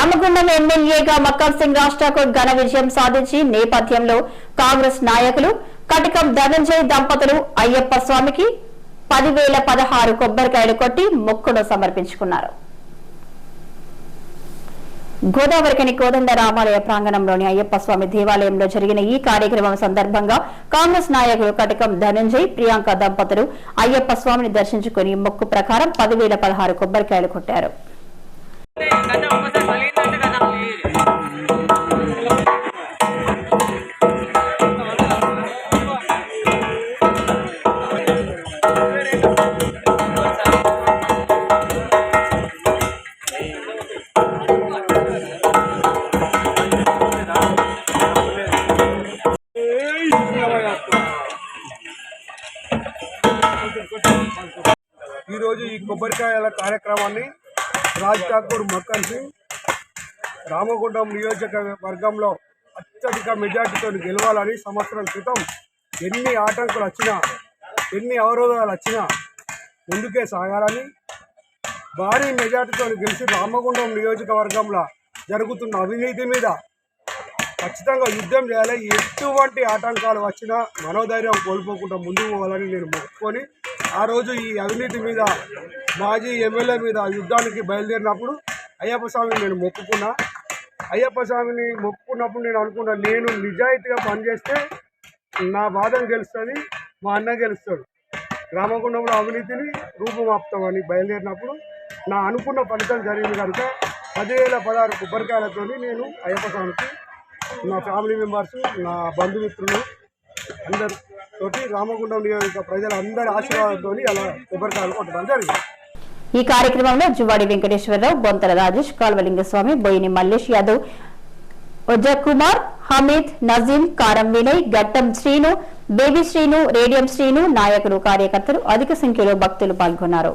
రామగుండం ఎమ్మెల్యేగా మక్కర్ సింగ్ రాష్ట్రకు ఘన విజయం సాధించి నేపథ్యంలో కాంగ్రెస్ నాయకులు కటకం ధనంజయ్ దంపతులు అయ్యప్ప స్వామికి పదివేల పదహారు కొబ్బరికాయలు కొట్టి మొక్కును సమర్పించుకున్నారు. గోదావరికని కోదండ రామాలయ ప్రాంగణంలోని అయ్యప్ప స్వామి దేవాలయంలో జరిగిన ఈ కార్యక్రమం సందర్భంగా కాంగ్రెస్ నాయకులు కటకం ధనంజయ్ ప్రియాంక దంపతులు అయ్యప్ప స్వామిని దర్శించుకుని మొక్కు ప్రకారం పదివేల పదహారు కొబ్బరికాయలు కొట్టారు. ఈరోజు ఈ కొబ్బరికాయల కార్యక్రమాన్ని రాజ్ ఠాకూర్ మక్కన్ సింగ్ రామగుండం నియోజకవర్గంలో అత్యధిక మెజార్టీతో గెలవాలని సంవత్సరం క్రితం ఎన్ని ఆటంకులు వచ్చినా ఎన్ని అవరోధాలు వచ్చినా ముందుకే సాగాలని భారీ మెజార్టీతో గెలిచి రామగుండం నియోజకవర్గంలో జరుగుతున్న అవినీతి మీద ఖచ్చితంగా యుద్ధం చేయాలి. ఎటువంటి ఆటంకాలు వచ్చినా మనోధైర్యం కోల్పోకుండా ముందుకు పోవాలని నేను మొక్కుకొని ఆ రోజు ఈ అవినీతి మీద మాజీ ఎమ్మెల్యే మీద యుద్ధానికి బయలుదేరినప్పుడు అయ్యప్ప స్వామిని నేను మొక్కుకున్నా. అయ్యప్ప స్వామిని మొక్కుకున్నప్పుడు నేను అనుకున్నా నేను నిజాయితీగా పనిచేస్తే నా బాధను గెలుస్తుంది మా అన్న గెలుస్తాడు. రామగుండంలో అవినీతిని రూపమాప్తామని బయలుదేరినప్పుడు నా అనుకున్న ఫలితం జరిగింది కనుక పదివేల పదహారు కొబ్బరికాయలతో నేను అయ్యప్ప స్వామికి నా ఫ్యామిలీ మెంబర్స్ నా బంధుమిత్రులు అందరు తోటి రామగుండం నియోజక ప్రజలందరి ఆశీర్వాదంతో అలా కొబ్బరికాయలు కొట్టడం జరిగింది. ఈ కార్యక్రమంలో జువాడి వెంకటేశ్వరరావు బొంతల రాజేష్ కాల్వలింగస్వామి బోయిని మల్లేష్ యాదవ్ కుమార్ హమీద్ నజీం కారం వినయ్ గట్టం శ్రీను బేబీ శ్రీను రేడియం శ్రీను నాయకులు కార్యకర్తలు అధిక సంఖ్యలో భక్తులు పాల్గొన్నారు.